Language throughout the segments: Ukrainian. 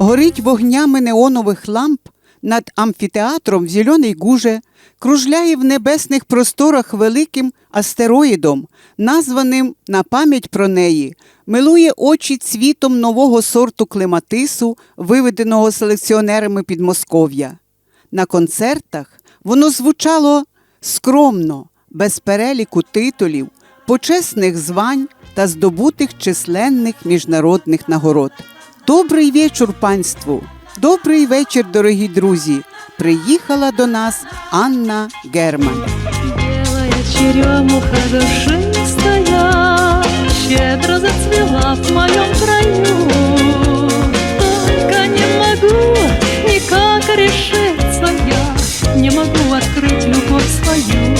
Горить вогнями неонових ламп над амфітеатром в Зеленій Гуже, кружляє в небесних просторах великим астероїдом, названим на пам'ять про неї, милує очі цвітом нового сорту клематису, виведеного селекціонерами Підмосков'я. На концертах воно звучало скромно, без переліку титулів, почесних звань та здобутих численних міжнародних нагород. Добрий вечір, панству! Добрий вечір, дорогі друзі! Приїхала до нас Анна Герман. Черемуха душистая Щедро зацвела в моем краю Только не могу никак решиться я Не могу открыть любовь свою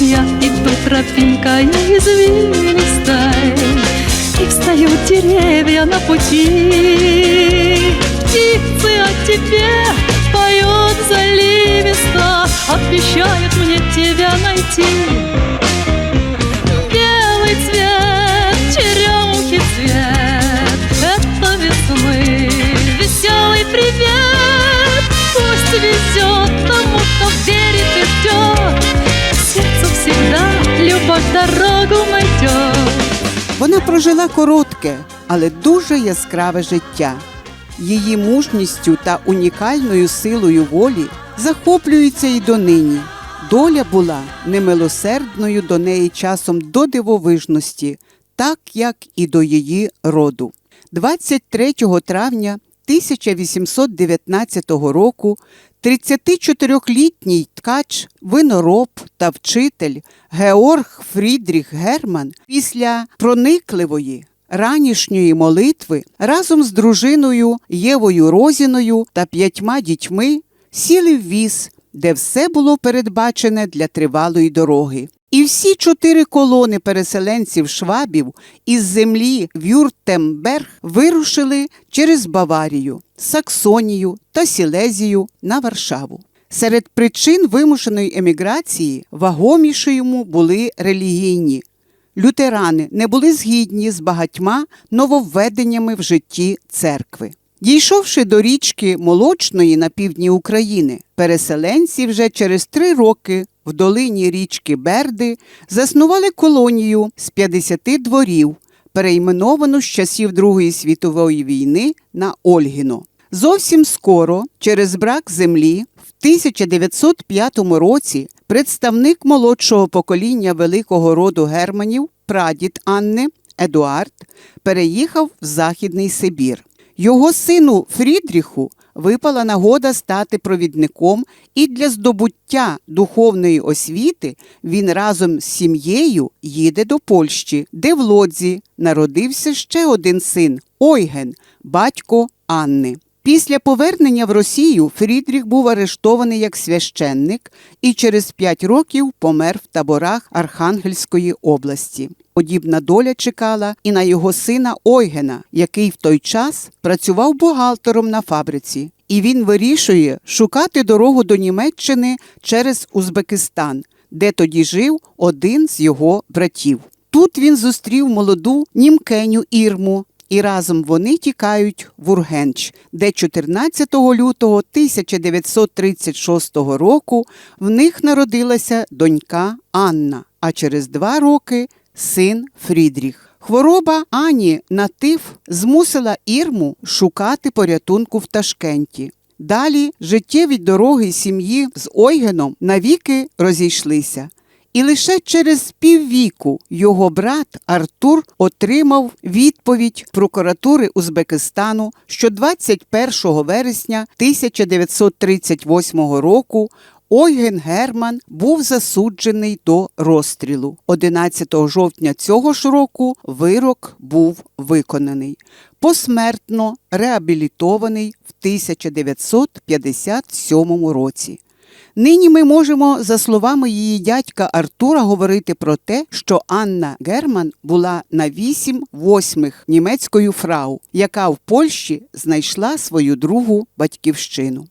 Я иду тропинкой извилистой И встают деревья на пути. Птицы о тебе поют заливисто Обещают мне тебя найти прожила коротке, але дуже яскраве життя. Її мужністю та унікальною силою волі захоплюється і донині. Доля була немилосердною до неї часом до дивовижності, так як і до її роду. 23 травня 1819 року 34-літній ткач, винороб та вчитель Георг Фрідріх Герман після проникливої ранішньої молитви разом з дружиною Євою Розіною та п'ятьма дітьми сіли в віз, де все було передбачене для тривалої дороги. І всі чотири колони переселенців швабів із землі Вюртемберг вирушили через Баварію, Саксонію та Сілезію на Варшаву. Серед причин вимушеної еміграції вагомішою були релігійні. Лютерани не були згідні з багатьма нововведеннями в житті церкви. Дійшовши до річки Молочної на півдні України, переселенці вже через три роки в долині річки Берди заснували колонію з 50 дворів, перейменовану з часів Другої світової війни на Ольгіно. Зовсім скоро, через брак землі, в 1905 році представник молодшого покоління великого роду германів, прадід Анни Едуард, переїхав в Західний Сибір. Його сину Фрідріху випала нагода стати провідником, і для здобуття духовної освіти він разом з сім'єю їде до Польщі, де в Лодзі народився ще один син Ойген, батько Анни. Після повернення в Росію Фрідріх був арештований як священник і через п'ять років помер в таборах Архангельської області. Подібна доля чекала і на його сина Ойгена, який в той час працював бухгалтером на фабриці. І він вирішує шукати дорогу до Німеччини через Узбекистан, де тоді жив один з його братів. Тут він зустрів молоду німкеню Ірму, і разом вони тікають в Ургенч, де 14 лютого 1936 року в них народилася донька Анна, а через два роки син Фрідріх. Хвороба Ані на тиф змусила Ірму шукати порятунку в Ташкенті. Далі життєві дороги сім'ї з Ойгеном навіки розійшлися. І лише через піввіку його брат Артур отримав відповідь прокуратури Узбекистану, що 21 вересня 1938 року Ойген Герман був засуджений до розстрілу. 11 жовтня цього ж року вирок був виконаний. Посмертно реабілітований в 1957 році. Нині ми можемо, за словами її дядька Артура, говорити про те, що Анна Герман була на вісім восьмих німецькою фрау, яка в Польщі знайшла свою другу батьківщину.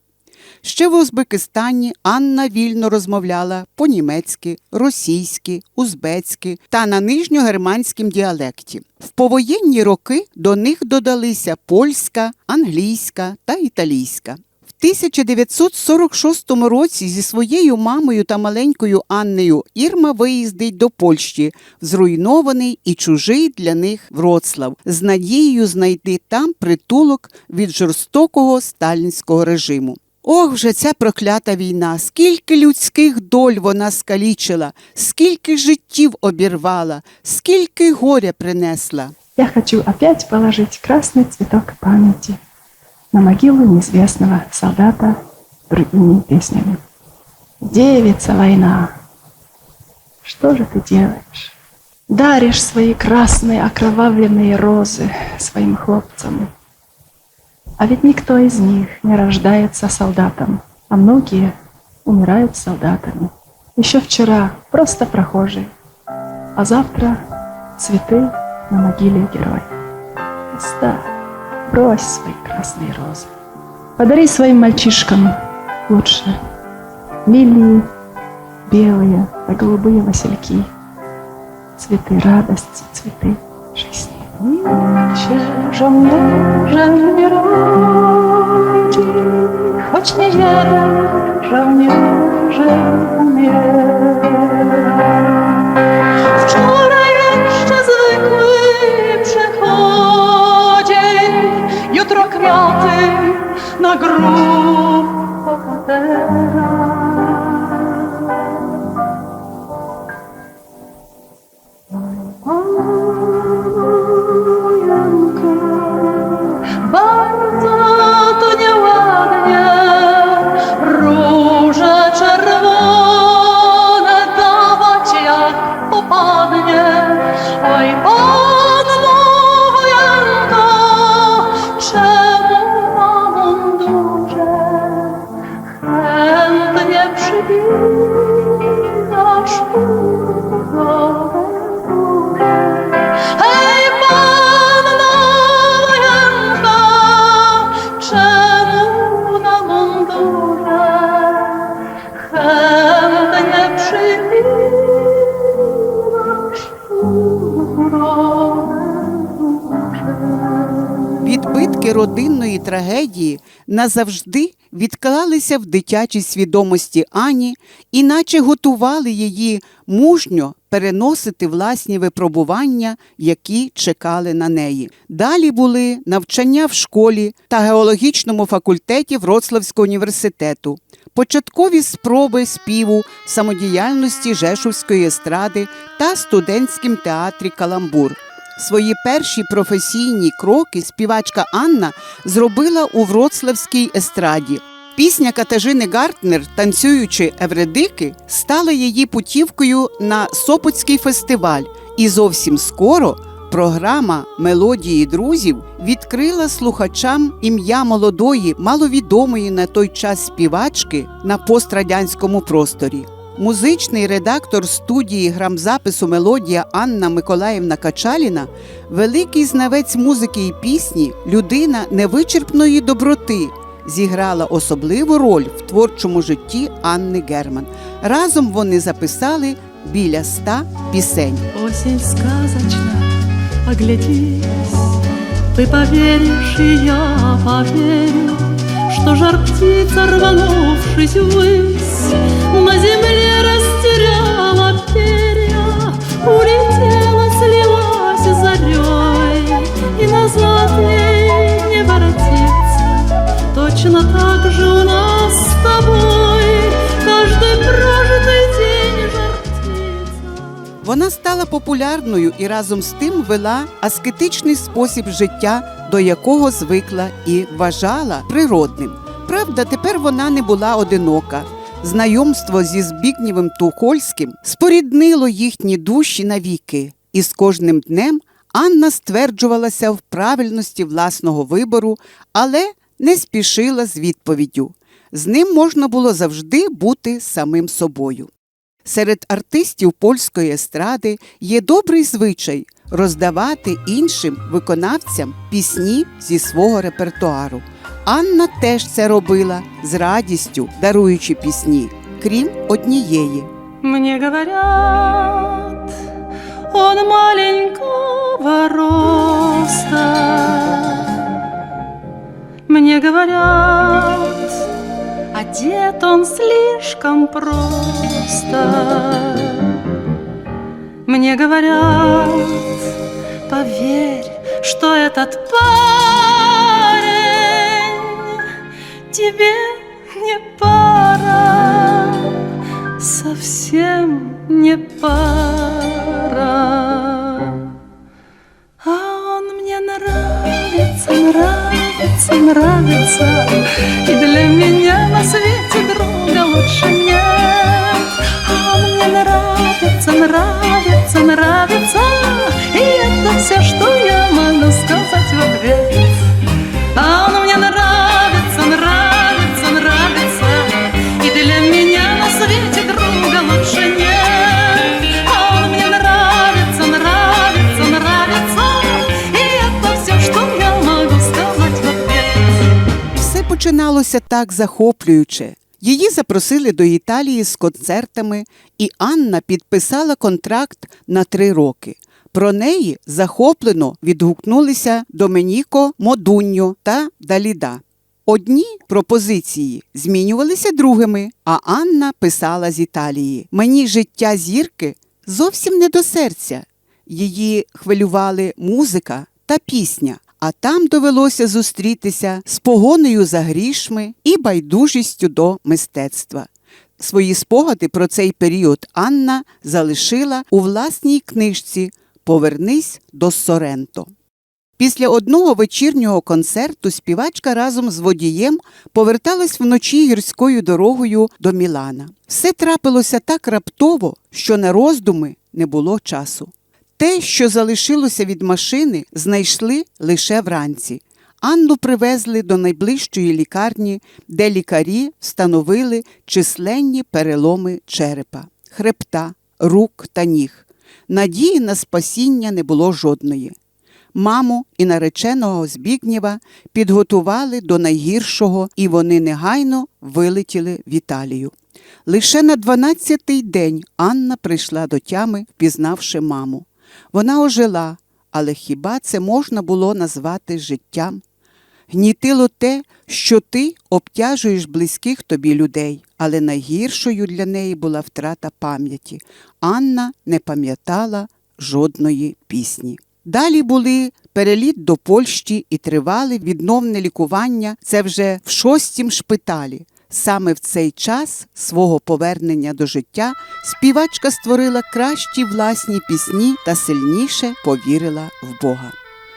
Ще в Узбекистані Анна вільно розмовляла по-німецьки, російськи, узбецьки та на нижньогерманському діалекті. В повоєнні роки до них додалися польська, англійська та італійська. В 1946 році зі своєю мамою та маленькою Аннею Ірма виїздить до Польщі зруйнований і чужий для них Вроцлав з надією знайти там притулок від жорстокого сталінського режиму. Ох, вже ця проклята війна! Скільки людських доль вона скалічила, скільки життів обірвала, скільки горя принесла. Я хочу опять положить красный цветок памяти на могилу неизвестного солдата другими песнями. Девица война, что же ты делаешь? Даришь свои красные окровавленные розы своим хлопцам. А ведь никто из них не рождается солдатом, а многие умирают солдатами. Еще вчера просто прохожий, а завтра цветы на могиле героя. Оставь, брось свои красные розы. Подари своим мальчишкам лучше лилии, белые да голубые васильки, цветы радости, цветы жизни. Нынче żołnierzem nie rodzi, choć nie jeden żołnierzem umiera. Wczoraj на грубо Відбитки родинної трагедії назавжди відклалися в дитячій свідомості Ані, і наче готували її мужньо переносити власні випробування, які чекали на неї. Далі були навчання в школі та геологічному факультеті Вроцлавського університету. Початкові спроби співу самодіяльності Жешувської естради та студентським театрі Каламбур. Свої перші професійні кроки співачка Анна зробила у Вроцлавській естраді. Пісня Катажини Гартнер, танцюючи Евредики, стала її путівкою на Сопотський фестиваль, і зовсім скоро програма Мелодії друзів відкрила слухачам ім'я молодої, маловідомої на той час співачки на пострадянському просторі. Музичний редактор студії грамзапису Мелодія Анна Миколаївна Качаліна, великий знавець музики і пісні, людина невичерпної доброти, зіграла особливу роль в творчому житті Анни Герман. Разом вони записали біля ста пісень. Осень сказочна, оглядись, Ты поверишь, и я поверю, Что жар птица, рванувшись ввысь, На земле растеряла перья, Улетела, слилась зарей, И назад ей не. Точно так же у нас с тобой Каждый прожитый день. Вона стала популярною і разом з тим вела аскетичний спосіб життя, до якого звикла і вважала природним. Правда, тепер вона не була одинока. Знайомство зі Збігнєвим Тухольським споріднило їхні душі навіки, і з кожним днем Анна стверджувалася в правильності власного вибору, але не спішила з відповіддю. З ним можна було завжди бути самим собою. Серед артистів польської естради є добрий звичай роздавати іншим виконавцям пісні зі свого репертуару. Анна теж це робила з радістю, даруючи пісні, крім однієї. Мне говорят, он маленького роста. Мне говорят, одет он слишком просто. Мне говорят, поверь, что этот парень тебе не пара совсем не пара. А он мне нравится, нравится, нравится, И для меня на свете друга лучше нет. А он мне нравится, нравится, нравится, И это все, что я могу сказать в ответ. Починалося так захоплююче. Її запросили до Італії з концертами, і Анна підписала контракт на три роки. Про неї захоплено відгукнулися Доменіко Модуньо та Даліда. Одні пропозиції змінювалися другими, а Анна писала з Італії: Мені життя зірки зовсім не до серця. Її хвилювали музика та пісня, а там довелося зустрітися з погонею за грішми і байдужістю до мистецтва. Свої спогади про цей період Анна залишила у власній книжці Повернись до Соренто. Після одного вечірнього концерту співачка разом з водієм поверталась вночі гірською дорогою до Мілана. Все трапилося так раптово, що на роздуми не було часу. Те, що залишилося від машини, знайшли лише вранці. Анну привезли до найближчої лікарні, де лікарі встановили численні переломи черепа, хребта, рук та ніг. Надії на спасіння не було жодної. Маму і нареченого Збігнєва підготували до найгіршого, і вони негайно вилетіли в Італію. Лише на 12-й день Анна прийшла до тями, впізнавши маму. Вона ожила, але хіба це можна було назвати життям? Гнітило те, що ти обтяжуєш близьких тобі людей, але найгіршою для неї була втрата пам'яті. Анна не пам'ятала жодної пісні. Далі були переліт до Польщі і тривале відновне лікування. Це вже в шостім шпиталі. Саме в цей час свого повернення до життя співачка створила кращі власні пісні та сильніше повірила в Бога.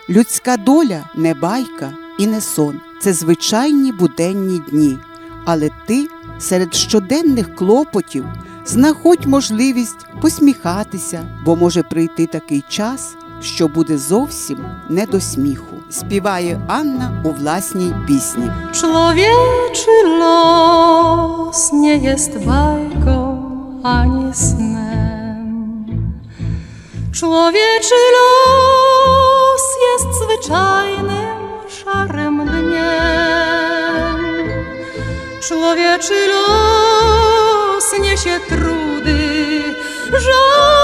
Людська доля не байка і не сон, це звичайні буденні дні. Але ти серед щоденних клопотів знаходь можливість посміхатися, бо може прийти такий час, що буде зовсім не до сміху. Співає Анна у власній пісні. Człowieczy los nie jest bajką ani snem. Człowieczy los jest zwyczajnym, szarym dniem. Człowieczy los niesie trudy, żal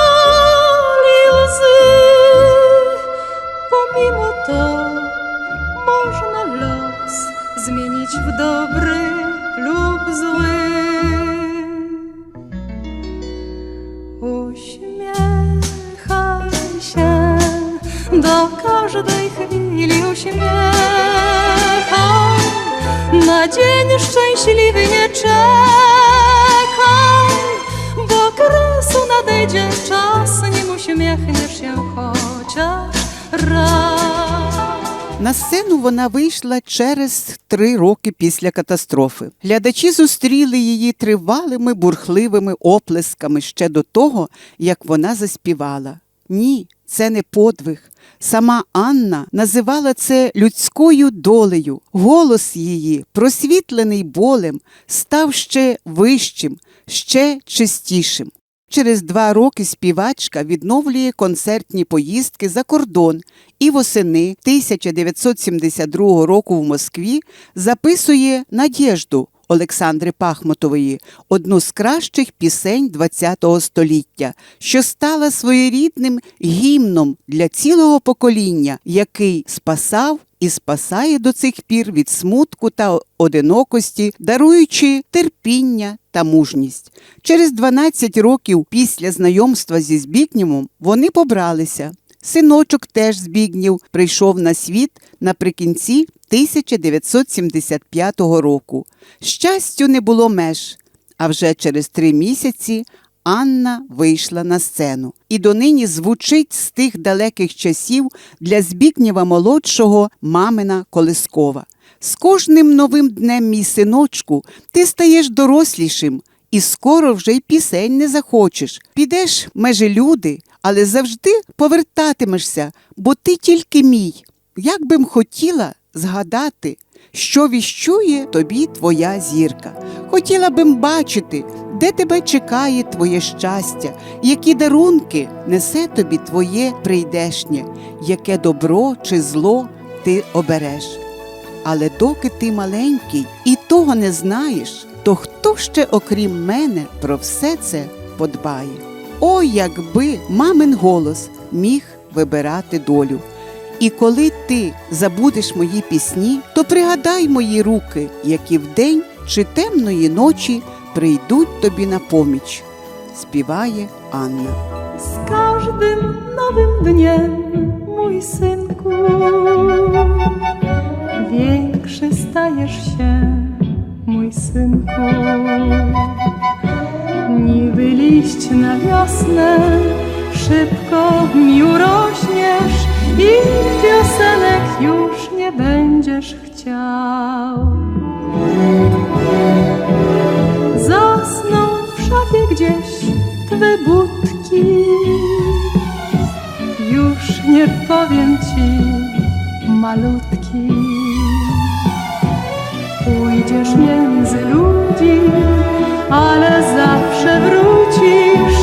Na dzień szczęśliwy nie czekaj, bo kresu nadejdzie czas, nim uśmiechniesz się chociaż raz. На сцену вона вийшла через три роки після катастрофи. Глядачі зустріли її тривалими бурхливими оплесками ще до того, як вона заспівала. Ні, це не подвиг. Сама Анна називала це людською долею. Голос її, просвітлений болем, став ще вищим, ще чистішим. через два роки співачка відновлює концертні поїздки за кордон і восени 1972 року в Москві записує Надєжду Олександри Пахмутової, одну з кращих пісень ХХ століття, що стала своєрідним гімном для цілого покоління, який спасав і спасає до цих пір від смутку та одинокості, даруючи терпіння та мужність. Через 12 років після знайомства зі Збігнєвом вони побралися. Синочок теж Збігнєв прийшов на світ наприкінці 1975 року. Щастю не було меж, а вже через три місяці Анна вийшла на сцену і донині звучить з тих далеких часів для Збігнєва молодшого мамина Колескова. З кожним новим днем, мій синочку, ти стаєш дорослішим, і скоро вже й пісень не захочеш. Підеш межі люди, але завжди повертатимешся, бо ти тільки мій. Як би м хотіла згадати, що віщує тобі твоя зірка. Хотіла б бачити, де тебе чекає твоє щастя, які дарунки несе тобі твоє прийдешнє, яке добро чи зло ти обереш. Але доки ти маленький і того не знаєш, то хто ще, окрім мене, про все це подбає? О, якби мамин голос міг вибирати долю. І коли ти забудеш мої пісні, то пригадай мої руки, які вдень чи темної ночі прийдуть тобі на поміч, співає Анна. Z każdym nowym dniem, mój synku, większy stajesz się, mój synku. Niby liść na wiosnę, szybko mi urośniesz i piosenek już nie będziesz chciał. Zasną w szafie gdzieś twe budki. Już nie powiem ci, malutki. Pójdziesz między ludzi, ale zawsze wrócisz,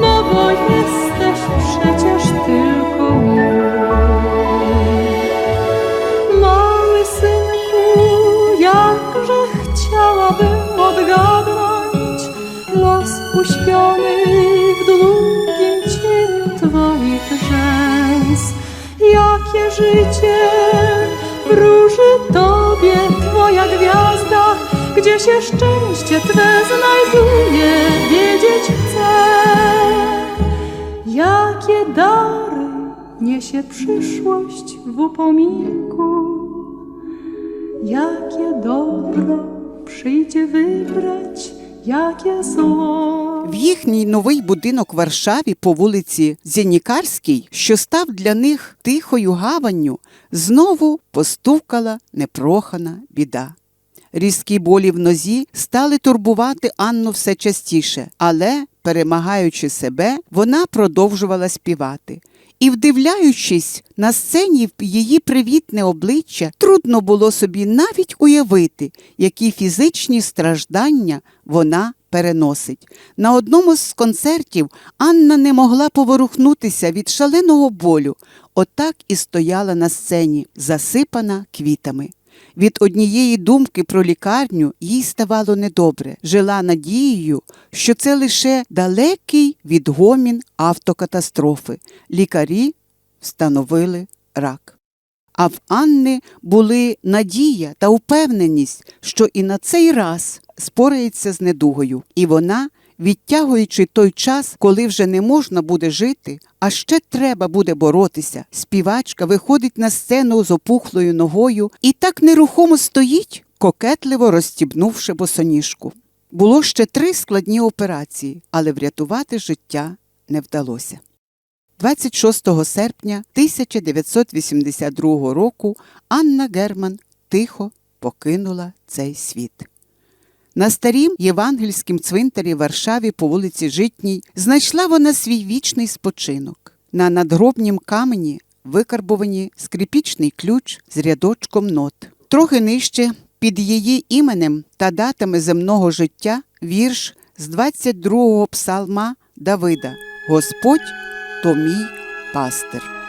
no bo jesteś przecież tylko mój. Mały synku, jakże chciałabym odgadnąć los uśpiony w długim cieniu twoich rzęs. Jakie życie się szczęście twe znajduje, wiedzieć chcę. Jakie dary niesie przyszłość w upominku, jakie dobro przyjdzie wybrać, jakie zło. В їхній новий будинок в Варшаві по вулиці Зєнікарській, що став для них тихою гаванню, знову постукала непрохана біда. Різкі болі в нозі стали турбувати Анну все частіше, але, перемагаючи себе, вона продовжувала співати. І, вдивляючись на сцені її привітне обличчя, трудно було собі навіть уявити, які фізичні страждання вона переносить. На одному з концертів Анна не могла поворухнутися від шаленого болю, отак і стояла на сцені, засипана квітами. Від однієї думки про лікарню їй ставало недобре. Жила надією, що це лише далекий відгомін автокатастрофи. Лікарі встановили рак. А в Анни були надія та впевненість, що і на цей раз спорається з недугою, і вона, відтягуючи той час, коли вже не можна буде жити, а ще треба буде боротися. Співачка виходить на сцену з опухлою ногою і так нерухомо стоїть, кокетливо розстібнувши босоніжку. Було ще три складні операції, але врятувати життя не вдалося. 26 серпня 1982 року Анна Герман тихо покинула цей світ. На старім євангельськім цвинтарі Варшаві по вулиці Житній знайшла вона свій вічний спочинок. На надгробнім камені викарбовані скрипічний ключ з рядочком нот. Трохи нижче, під її іменем та датами земного життя, вірш з 22-го псалма Давида Господь то мій пастир.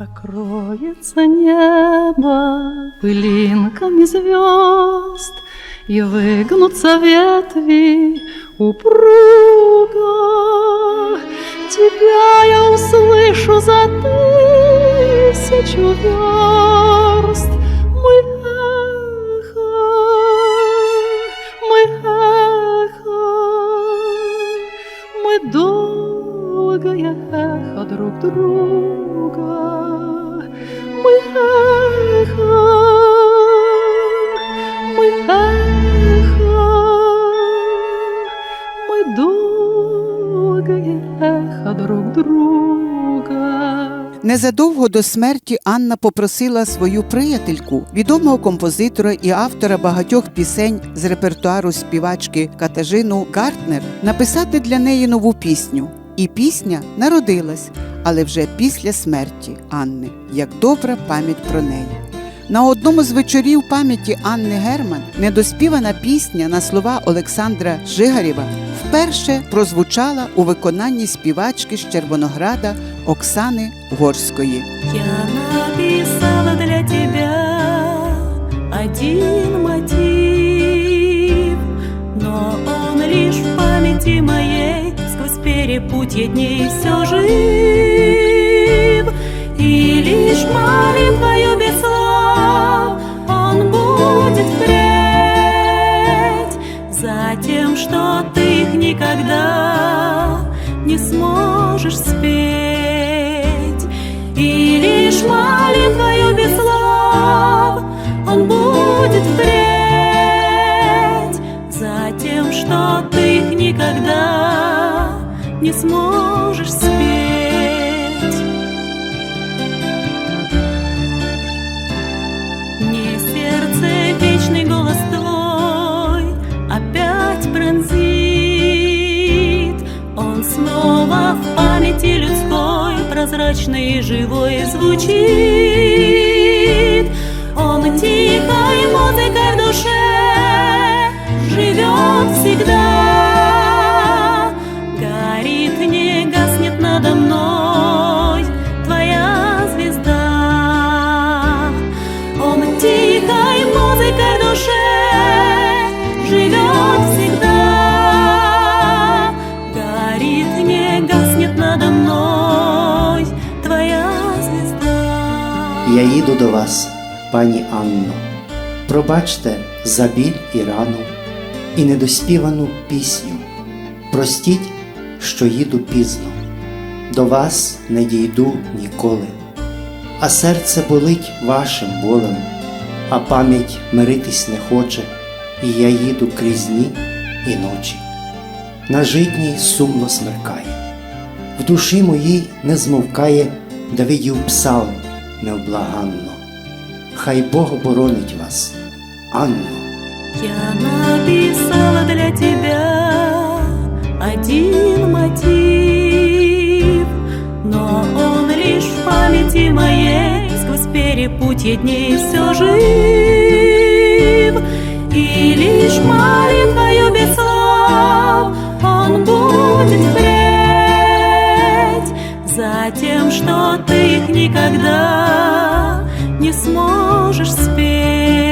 Покроется небо пылинками звезд, И выгнутся ветви упруго. Тебя я услышу за тысячу верст. Мы эхо, мы эхо, мы долгое эхо друг друга. Незадовго до смерті Анна попросила свою приятельку, відомого композитора і автора багатьох пісень з репертуару співачки Катажину Гартнер, написати для неї нову пісню. І пісня народилась, але вже після смерті Анни, як добра пам'ять про неї. На одному з вечорів пам'яті Анни Герман недоспівана пісня на слова Олександра Жигарєва вперше прозвучала у виконанні співачки з Червонограда Оксани Горської. Я написала для тебя один мотив, но он лишь в памяти моей сквозь перепутье дней все жив. Людской и живой звучит. Їду до вас, пані Анно. Пробачте за біль і рану, і недоспівану пісню. Простіть, що їду пізно, до вас не дійду ніколи. А серце болить вашим болем, а пам'ять миритись не хоче, і я їду крізь дні і ночі. На житній сумно смеркає, в душі моїй не змовкає Давидів псалм невблаганно. Хай Бог боронить вас, Анно. Я написала для тебя один мотив, но он лишь в памяти моей сквозь перепутье дней все жив. И лишь молитвою без слов он будет впредь за тем, что никогда не сможешь спеть.